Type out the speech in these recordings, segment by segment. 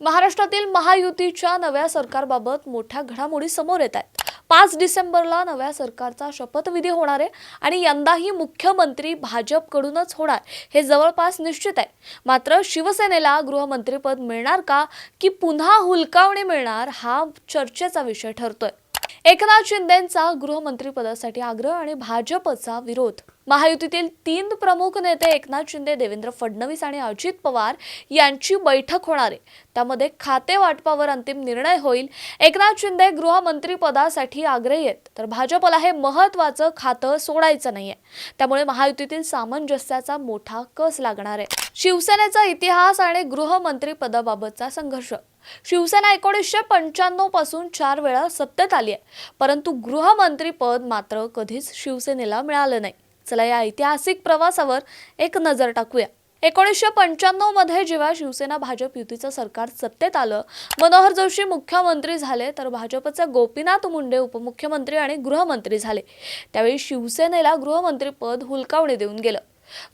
महाराष्ट्रातील महायुतीच्या नव्या सरकारबाबत मोठ्या घडामोडी समोर येत आहेत. पाच डिसेंबरला नव्या सरकारचा शपथविधी होणार आहे आणि यंदाही मुख्यमंत्री भाजपकडूनच होणार. हे जवळपास निश्चित आहे. मात्र शिवसेनेला गृहमंत्रीपद मिळणार का? की पुन्हा हुलकावणी मिळणार? हा चर्चेचा विषय ठरतोय. एकनाथ शिंदेंचा गृहमंत्रीपदासाठी आग्रह आणि भाजपचा विरोध महायुतीतील तीन प्रमुख नेते एकनाथ शिंदे देवेंद्र फडणवीस आणि अजित पवार यांची बैठक होणार आहे. त्यामध्ये खाते वाटपावर अंतिम निर्णय होईल. एकनाथ शिंदे गृहमंत्रीपदासाठी आग्रही आहेत. तर भाजपला हे महत्वाचं खातं सोडायचं नाहीये. त्यामुळे महायुतीतील सामंजस्याचा मोठा कस लागणार आहे. शिवसेनेचा इतिहास आणि गृहमंत्रीपदाबाबतचा संघर्ष. शिवसेना एकोणीसशे पंच्याण्णवपासून चार वेळा सत्तेत आली आहे. परंतु गृहमंत्री पद मात्र कधीच शिवसेनेला मिळालं नाही. चला या ऐतिहासिक प्रवासावर एक नजर टाकूया. एकोणीसशे पंच्याण्णवमध्ये जेव्हा शिवसेना भाजप युतीचं सरकार सत्तेत आलं मनोहर जोशी मुख्यमंत्री झाले तर भाजपचे गोपीनाथ मुंडे उपमुख्यमंत्री आणि गृहमंत्री झाले. त्यावेळी शिवसेनेला गृहमंत्री पद हुलकावणी देऊन गेलं.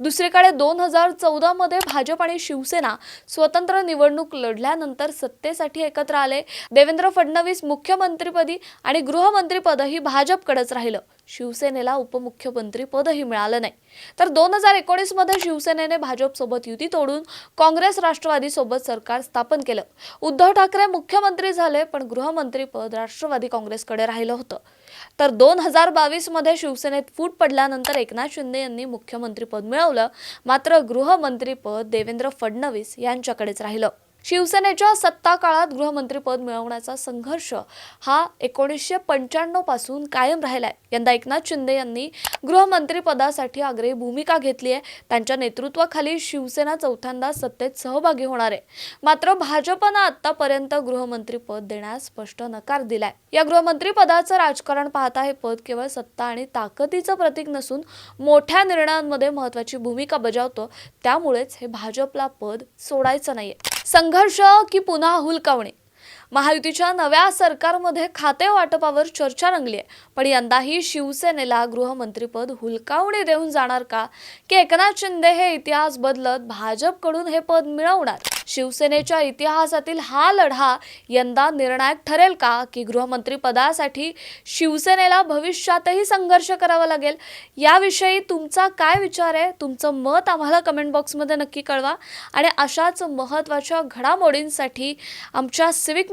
दुसरीकडे दोन हजार चौदा मध्ये भाजप आणि शिवसेना स्वतंत्र निवडणूक लढल्यानंतर सत्तेसाठी एकत्र आले. देवेंद्र फडणवीस मुख्यमंत्रीपदी आणि गृहमंत्रीपदही भाजपकडेच राहिलं. शिवसेनेला उपमुख्यमंत्री पदही मिळालं नाही. तर दोन हजार एकोणीसमध्ये शिवसेनेने भाजपसोबत युती तोडून काँग्रेस राष्ट्रवादीसोबत सरकार स्थापन केलं. उद्धव ठाकरे मुख्यमंत्री झाले पण गृहमंत्री पद राष्ट्रवादी काँग्रेसकडे राहिलं होतं. तर दोन हजार बावीसमध्ये शिवसेनेत फूट पडल्यानंतर एकनाथ शिंदे यांनी मुख्यमंत्रीपद मिळवलं मात्र गृहमंत्रीपद देवेंद्र फडणवीस यांच्याकडेच राहिलं. शिवसेनेच्या सत्ता काळात गृहमंत्रीपद मिळवण्याचा संघर्ष हा एकोणीसशे पंच्याण्णवपासून कायम राहिलाय. यंदा एकनाथ शिंदे यांनी गृहमंत्रीपदासाठी आग्रही भूमिका घेतली आहे. त्यांच्या नेतृत्वाखाली शिवसेना चौथ्यांदा सत्तेत सहभागी होणार आहे. मात्र भाजपनं आतापर्यंत गृहमंत्रीपद देण्यास स्पष्ट नकार दिलाय. या गृहमंत्रीपदाचं राजकारण पाहता हे पद केवळ सत्ता आणि ताकदीचं प्रतीक नसून मोठ्या निर्णयांमध्ये महत्वाची भूमिका बजावतो. त्यामुळेच हे भाजपला पद सोडायचं नाहीये. संघर्ष की पुन्हा हुलकावणे. महायुतीच्या नव्या सरकारमध्ये खाते वाटपावर चर्चा रंगली आहे. पण यंदाही शिवसेनेला गृहमंत्रीपद हुलकावणी देऊन जाणार का? की एकनाथ शिंदे हे इतिहास बदलत भाजपकडून हे पद मिळवणार? शिवसेनेच्या इतिहासातील हा लढा यंदा निर्णायक ठरेल का? की गृहमंत्रीपदासाठी शिवसेनेला भविष्यातही संघर्ष करावा लागेल? याविषयी तुमचा काय विचार आहे? तुमचं मत आम्हाला कमेंट बॉक्समध्ये नक्की कळवा. आणि अशाच महत्त्वाच्या घडामोडींसाठी आमच्या सिविक